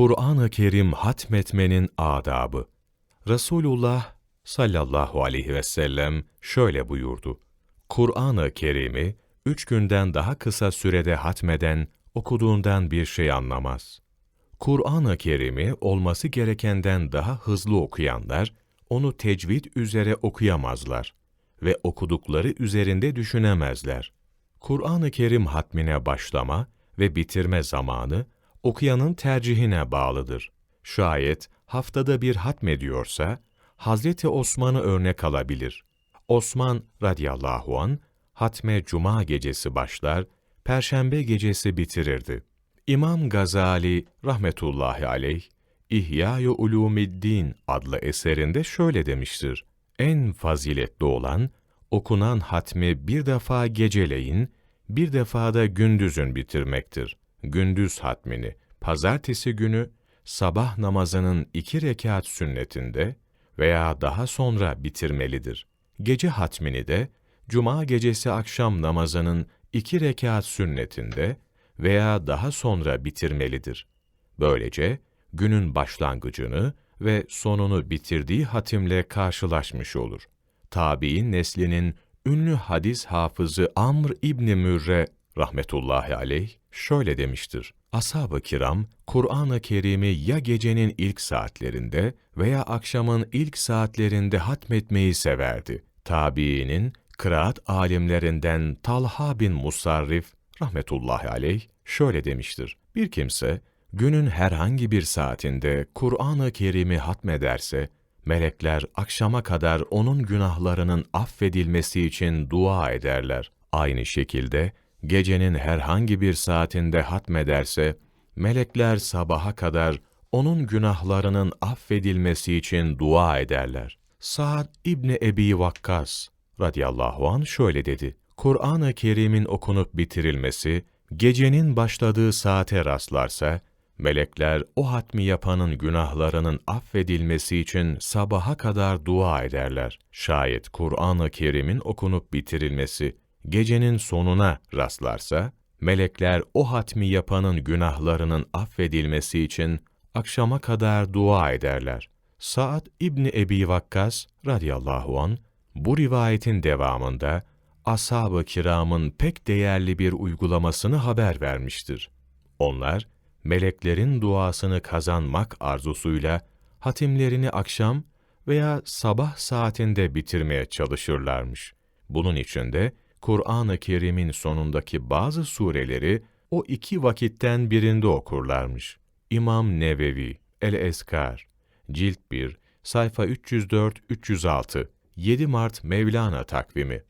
Kur'an-ı Kerim hatmetmenin adabı. Resulullah sallallahu aleyhi ve sellem şöyle buyurdu. Kur'an-ı Kerim'i üç günden daha kısa sürede hatmeden, okuduğundan bir şey anlamaz. Kur'an-ı Kerim'i olması gerekenden daha hızlı okuyanlar, onu tecvid üzere okuyamazlar ve okudukları üzerinde düşünemezler. Kur'an-ı Kerim hatmine başlama ve bitirme zamanı, okuyanın tercihine bağlıdır. Şayet haftada bir hatmediyorsa, Hazreti Osman'ı örnek alabilir. Osman radıyallahu an hatme cuma gecesi başlar, perşembe gecesi bitirirdi. İmam Gazali rahmetullahi aleyh, İhya-i Ulumiddin adlı eserinde şöyle demiştir. En faziletli olan, okunan hatmi bir defa geceleyin, bir defa da gündüzün bitirmektir. Gündüz hatmini, pazartesi günü, sabah namazının iki rekat sünnetinde veya daha sonra bitirmelidir. Gece hatmini de, cuma gecesi akşam namazının iki rekat sünnetinde veya daha sonra bitirmelidir. Böylece, günün başlangıcını ve sonunu bitirdiği hatimle karşılaşmış olur. Tabi'in neslinin ünlü hadis hafızı Amr İbni Mürre rahmetullahi aleyh şöyle demiştir. Ashab-ı kiram, Kur'an-ı Kerim'i ya gecenin ilk saatlerinde veya akşamın ilk saatlerinde hatmetmeyi severdi. Tabiinin kıraat alimlerinden Talha bin Musarrif rahmetullahi aleyh şöyle demiştir. Bir kimse günün herhangi bir saatinde Kur'an-ı Kerim'i hatmederse, melekler akşama kadar onun günahlarının affedilmesi için dua ederler. Aynı şekilde gecenin herhangi bir saatinde hatmederse, melekler sabaha kadar onun günahlarının affedilmesi için dua ederler. Sa'd İbni Ebi Vakkas radıyallahu an şöyle dedi. Kur'an-ı Kerim'in okunup bitirilmesi, gecenin başladığı saate rastlarsa, melekler o hatmi yapanın günahlarının affedilmesi için sabaha kadar dua ederler. Şayet Kur'an-ı Kerim'in okunup bitirilmesi, gecenin sonuna rastlarsa, melekler o hatmi yapanın günahlarının affedilmesi için akşama kadar dua ederler. Sa'd İbni Ebi Vakkas radıyallahu an bu rivayetin devamında ashab-ı kiramın pek değerli bir uygulamasını haber vermiştir. Onlar, meleklerin duasını kazanmak arzusuyla hatimlerini akşam veya sabah saatinde bitirmeye çalışırlarmış. Bunun için de Kur'an-ı Kerim'in sonundaki bazı sureleri o iki vakitten birinde okurlarmış. İmam Nevevi, El-Eskar, Cilt 1, sayfa 304-306, 7 Mart Mevlana takvimi